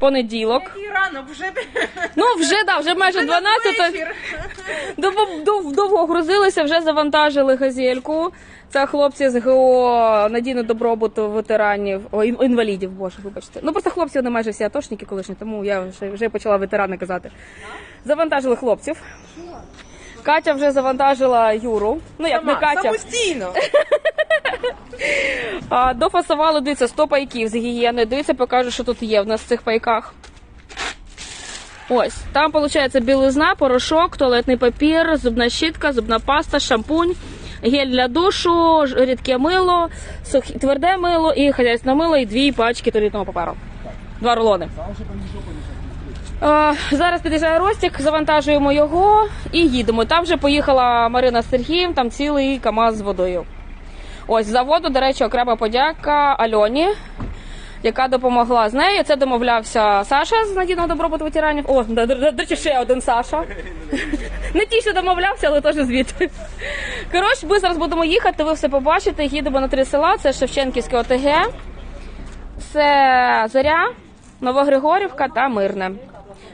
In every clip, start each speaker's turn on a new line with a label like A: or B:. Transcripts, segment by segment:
A: понеділок.
B: Який ранок вже
A: Ну, вже да, вже майже 12.
B: вечір.
A: Дов- дов- Довго грузилися, вже завантажили газельку. Це хлопці з ГО надійно добробуту ветеранів, о, інвалідів, боже, вибачте. Ну просто хлопці вони майже всі атошники колишні, тому я вже, вже почала ветерани казати. Завантажили хлопців. Катя вже завантажила Юру. Ну як не Катя.
B: Самостійно.
A: А, дофасували, дивіться, 100 пайків з гігієною. Дивіться, покажу, що тут є в нас в цих пайках. Ось, там виходить білизна, порошок, туалетний папір, зубна щітка, зубна паста, шампунь, гель для душу, рідке мило, сухі, тверде мило і хазяйське мило, і дві пачки туалетного паперу. Два рулони. Е, зараз під'їжджає Ростик, завантажуємо його і їдемо. Там вже поїхала Марина Сергієм, там цілий КАМАЗ з водою. Ось заводу, до речі, окрема подяка Альоні, яка допомогла з нею. Це домовлявся Саша з надійного добробуту ветеранів. О, до, до, до речі, ще один Саша. Не ті, що домовлявся, але теж звідти. Коротше, ми зараз будемо їхати, ви все побачите. Їдемо на три села. Це Шевченківське ОТГ, це Зоря, Новогригорівка та Мирне.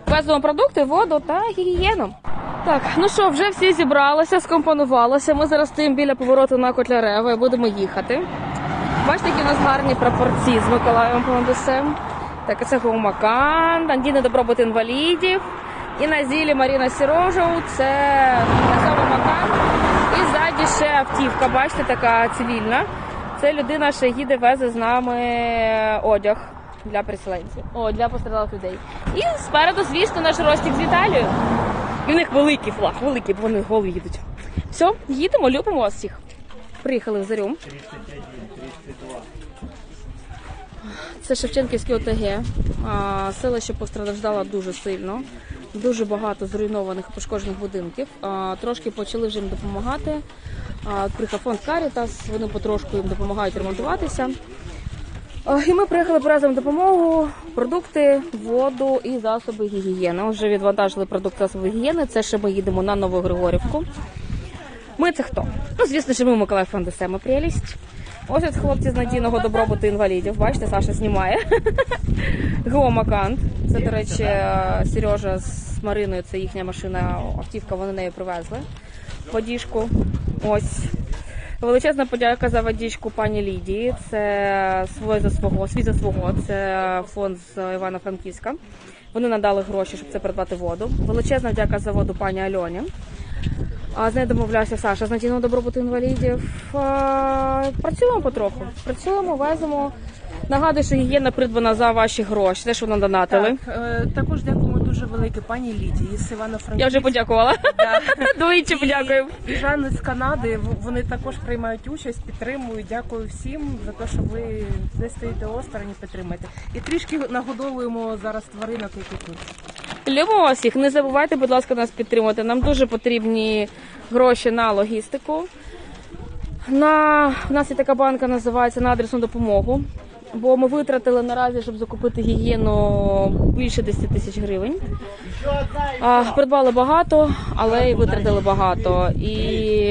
A: Веземо продукти, воду та гігієну. Так, ну що, вже всі зібралися, скомпонувалися. Ми зараз стоїмо біля повороту на Котлярева і будемо їхати. Бачите, які у нас гарні прапорці з Миколаєвим Павлодусем. Так, це Гумакан, Андіна Добробут інвалідів. І на зілі Маріна Сірожов, це Макан. І ззаді ще автівка, бачите, така цивільна. Це людина, що їде, везе з нами одяг для переселенців. О, для постраждалих людей. І спереду, звісно, наш Ростік з Віталією. І в них великий флаг, великий, бо вони голі їдуть. Все, їдемо, любимо вас всіх. Приїхали в Зарю. Це Шевченківське ОТГ. А, Селище постраждало дуже сильно. Дуже багато зруйнованих пошкоджених будинків. Трошки почали вже їм допомагати. А, Приїхав фонд Карітас, вони потрошку їм допомагають ремонтуватися. А, І ми приїхали привеземо допомогу, продукти, воду і засоби гігієни. Вже відвантажили продукти засоби гігієни. Це ще ми їдемо на Новогригорівку. Ми це хто? Ну, звісно, що ми Миколаїв Фандесема прелість. Ось от хлопці з надійного добробуту інвалідів. Бачите, Саша знімає. Геомакант. Це, до речі, Сережа з Мариною, це їхня машина, автівка, вони нею привезли. Водіжку. Ось. Величезна подяка за водічку пані Лідії. Це своє за свого, свій за свого. Це фонд з Івано-Франківська. Вони надали гроші, щоб це придбати воду. Величезна дяка за воду пані Альоні. А з нею домовлявся Саша з надійного добробуту інвалідів. Працюємо потроху. Працюємо, веземо. Нагадую, що гігієна придбана за ваші гроші. Те, що нам донатили.
B: Так, е, також дякуємо дуже велике пані Лідії з Івано-Франківська.
A: Я вже подякувала.
B: Да.
A: Двічі подякую.
B: І Жанни з Канади. Вони також приймають участь, підтримують. Дякую всім за те, що ви не стоїте осторонь і підтримуєте. І трішки нагодовуємо зараз тваринок, які тут.
A: Любимо вас всіх. Не забувайте, будь ласка, нас підтримувати. Нам дуже потрібні гроші на логістику. На у нас є така банка, називається на адресну допомогу. Бо ми витратили наразі, щоб закупити гігієну більше 10 тисяч гривень. Придбали багато, але й витратили багато. І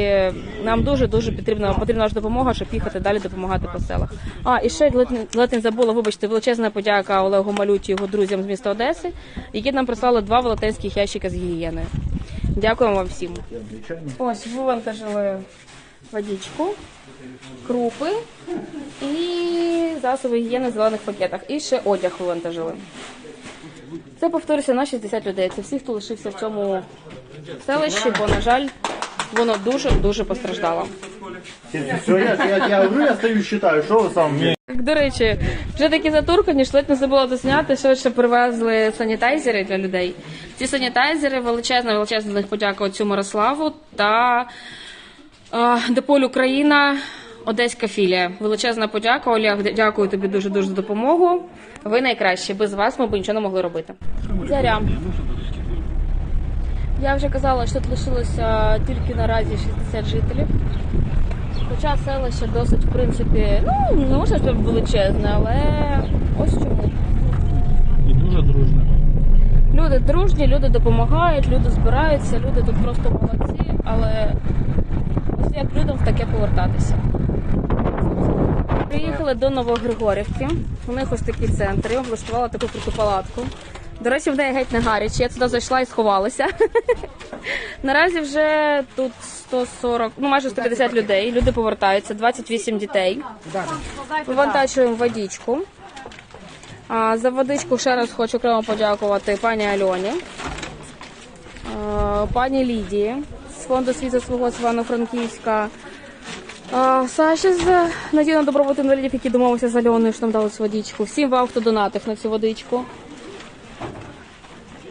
A: нам дуже дуже потрібна потрібна наша допомога, щоб їхати далі допомагати по селах. А і ще ледь ледь не забула, вибачте, величезна подяка Олегу Малюті його друзям з міста Одеси, які нам прислали два велетенських ящика з гігієною. Дякуємо вам всім. Ось вивантажили водичку, крупи і засоби гігієни в зелених пакетах. І ще одяг вивантажили. Це повторюся на 60 людей. Це всі, хто лишився в цьому селищі, бо, на жаль, воно дуже дуже постраждало.
C: Я, говорю, я считаю, что вы сам.
A: До речі, вже такі затуркані, що ледь не забула досняти, що ще привезли санітайзери для людей. Ці санітайзери величезна, величезна них подяка отцю Мирославу та е, Деполь Україна, Одеська філія. Величезна подяка. Олег, дякую тобі дуже дуже за допомогу. Ви найкращі. Без вас ми б нічого не могли робити. Заря. Я вже казала, що тут лишилося тільки наразі 60 жителів. Хоча селище досить, в принципі, ну, не можна сказати величезне, але ось чому.
C: И дуже дружно.
A: Люди дружні, люди допомагають, люди збираються, люди тут просто молодці, але ось як людям в таке повертатися. Приїхали до Новогригорівки. У них ось такі центри. Облаштувала таку круту палатку. До речі, в неї геть не гаряче. Я туди зайшла і сховалася. Наразі вже тут 140, ну майже 150 людей. Люди повертаються, 28 дітей. Вивантажуємо водичку. За водичку ще раз хочу окремо подякувати пані Альоні, пані Лідії з фонду світу свого з Івано-Франківська. Саші з Надійно добробут інвалідів, які домовилися з Альоною, що нам дали цю водичку. Всім вам, хто донатив на цю водичку.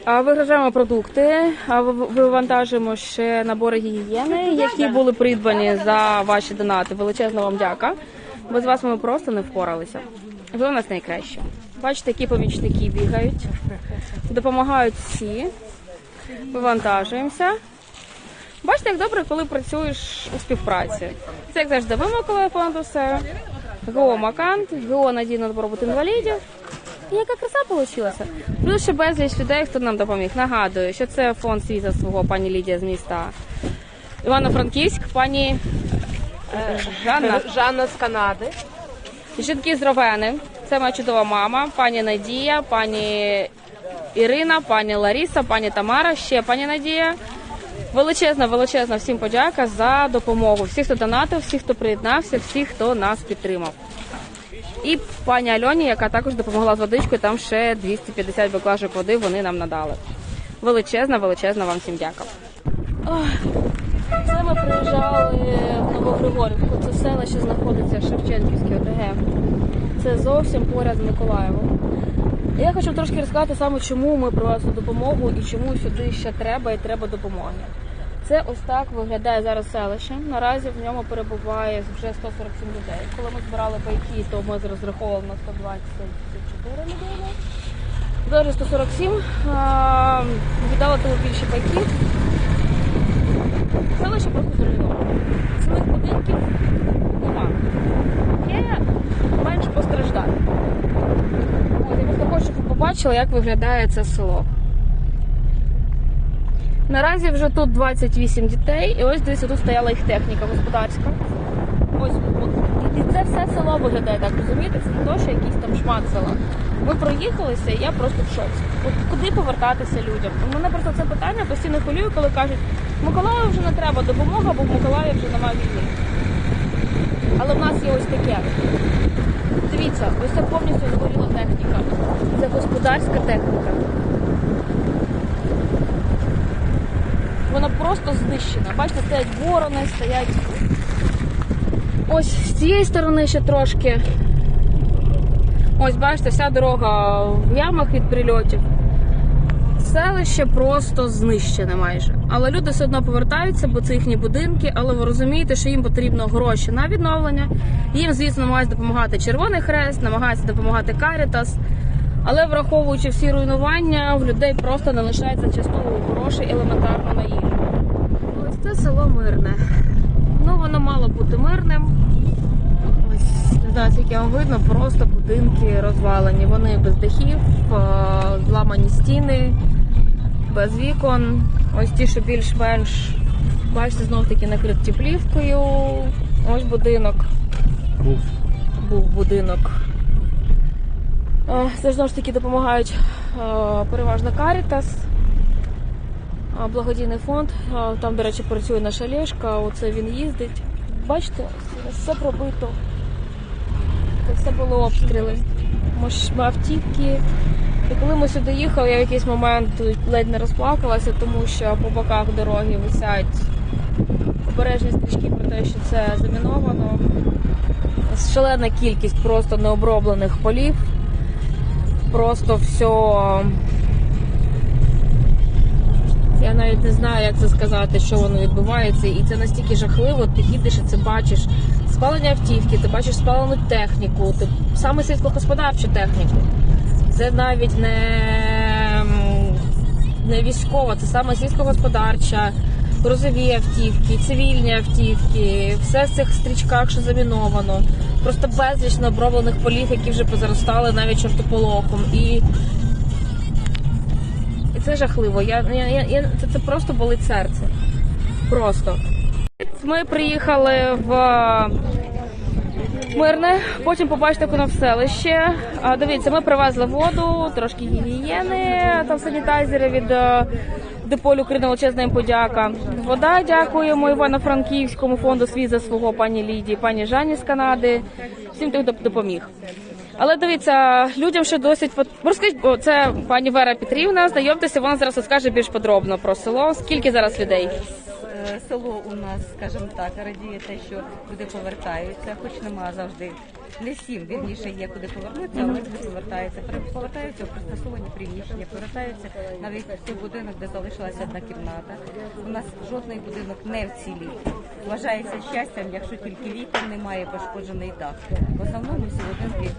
A: А, Вигружаємо продукти, вивантажуємо ще набори гігієни, які були придбані за ваші донати. Величезна вам дяка. Без вас ми просто не впоралися. Ви у нас найкращі. Бачите, які помічники бігають, допомагають всі. Вивантажуємося. Бачите, як добре, коли працюєш у співпраці. Це як завжди ви Миколаїв Пандусе, ГО Макант, ГО Надійно добробут інвалідів. І яка краса вийшла. Плюс ще безліч людей, хто нам допоміг. Нагадую, що це фонд світа свого пані Лідія з міста Івано-Франківськ, пані е, Жанна.
B: Жанна з Канади.
A: Жінки з Ровени. Це моя чудова мама, пані Надія, пані Ірина, пані Ларіса, пані Тамара, ще пані Надія. Величезна, величезна всім подяка за допомогу. Всіх, хто донатив, всіх, хто приєднався, всіх, хто нас підтримав. І пані Альоні, яка також допомогла з водичкою, там ще 250 баклажок води вони нам надали. Величезна, величезна вам всім дяка. Це ми приїжджали в Новогригорівку. Це селище знаходиться в Шевченківській ОТГ. Це зовсім поряд з Миколаєвом. Я хочу трошки розказати саме, чому ми привезли допомогу і чому сюди ще треба і треба допомоги. Це ось так виглядає зараз селище. Наразі в ньому перебуває вже 147 людей. Коли ми збирали пайки, то ми розраховували на 124 людини. Зараз 147. А, Віддали тому більше пайків. Селище просто зруйноване. Цілих будинків нема. Є менш постраждалі. От, я просто хочу, щоб побачили, як виглядає це село. Наразі вже тут 28 дітей, і ось дивіться, тут стояла їх техніка господарська. Ось і- це все село виглядає так, розумієте? Це не то, що якийсь там шмат села. Ми проїхалися, і я просто в шоці. От куди повертатися людям? У мене просто це питання постійно хвилює, коли кажуть, Миколаєву вже не треба допомога, бо в Миколаєві вже немає війни. Але в нас є ось таке. Дивіться, ось це повністю згоріла техніка. Це господарська техніка. Вона просто знищена. Бачите, стоять ворони, стоять. Ось з цієї сторони ще трошки. Ось бачите, вся дорога в ямах від прильотів. Селище просто знищене майже. Але люди все одно повертаються, бо це їхні будинки. Але ви розумієте, що їм потрібно гроші на відновлення. Їм, звісно, намагається допомагати Червоний Хрест, намагається допомагати Карітас. Але враховуючи всі руйнування, в людей просто не лишається частково грошей елементарно на їжу. Це село мирне. Ну, воно мало бути мирним. Ось не знаю, скільки вам видно, просто будинки розвалені. Вони без дахів, е, зламані стіни, без вікон. Ось ті, що більш-менш, бачите, знов таки накриті плівкою. Ось будинок.
C: Був.
A: Був будинок. Це знову ж таки допомагають е, переважно Карітас, благодійний фонд. Там, до речі, працює наша Лешка, оце він їздить. Бачите, все пробито. Це все було обстріли. Автівки. І коли ми сюди їхали, я в якийсь момент ледь не розплакалася, тому що по боках дороги висять обережні стрічки про те, що це заміновано. Шалена кількість просто необроблених полів. Просто все. Я навіть не знаю, як це сказати, що воно відбувається. І це настільки жахливо, ти їдеш і це бачиш. Спалення автівки, ти бачиш спалену техніку, ти саме сільськогосподарчу техніку. Це навіть не, не військова, це саме сільськогосподарча, грузові автівки, цивільні автівки, все в цих стрічках, що заміновано. Просто безліч необроблених полів, які вже позаростали навіть чортополохом. І, це жахливо. Я, я, я, це, це просто болить серце. Просто. Ми приїхали в Мирне. Потім побачите, селище. Дивіться, ми привезли воду, трошки гігієни, там санітайзери від е, Деполю України величезна їм подяка. Вода дякуємо Івано-Франківському фонду свій за свого пані Лідії, пані Жанні з Канади. Всім хто допоміг. Але дивіться, людям ще досить розкажіть, це пані Вера Петрівна. Знайомтеся, вона зараз розкаже більш подробно про село. Скільки зараз людей?
D: Е, Село у нас, скажімо так, радіє те, що люди повертаються, хоч нема завжди. Не всім, вірніше, є куди повернутися, але люди повертаються. Повертаються в пристосовані приміщення, повертаються навіть в той будинок, де залишилася одна кімната. У нас жодний будинок не вцілів. Вважається щастям, якщо тільки вікон немає пошкоджений дах. В основному всі будинки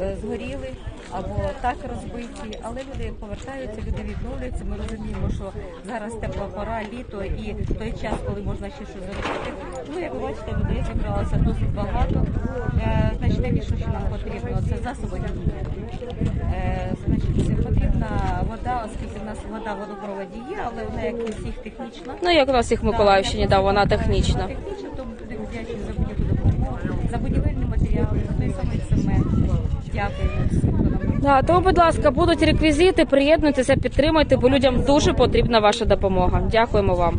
D: е, згоріли або так розбиті, але люди повертаються, люди відновлюються. Ми розуміємо, що зараз тепла пора, літо і той час, коли можна ще щось зробити. Ну, як ви бачите, людей зібралося досить багато. Е, Значить, найбільше, що нам потрібно, це засоби. Е, Значить, потрібна вода, оскільки в нас вода в водопроводі є, але вона як у всіх технічна.
A: Ну як у нас їх в Миколаївщині, да, вона технічна.
D: Технічно, тому люди вдячні за будь-яку допомогу, за будівельні матеріали, за той самий цемент. Нам
A: Да, тому, будь ласка, будуть реквізити, приєднуйтеся, підтримуйте, бо людям дуже потрібна ваша допомога. Дякуємо вам.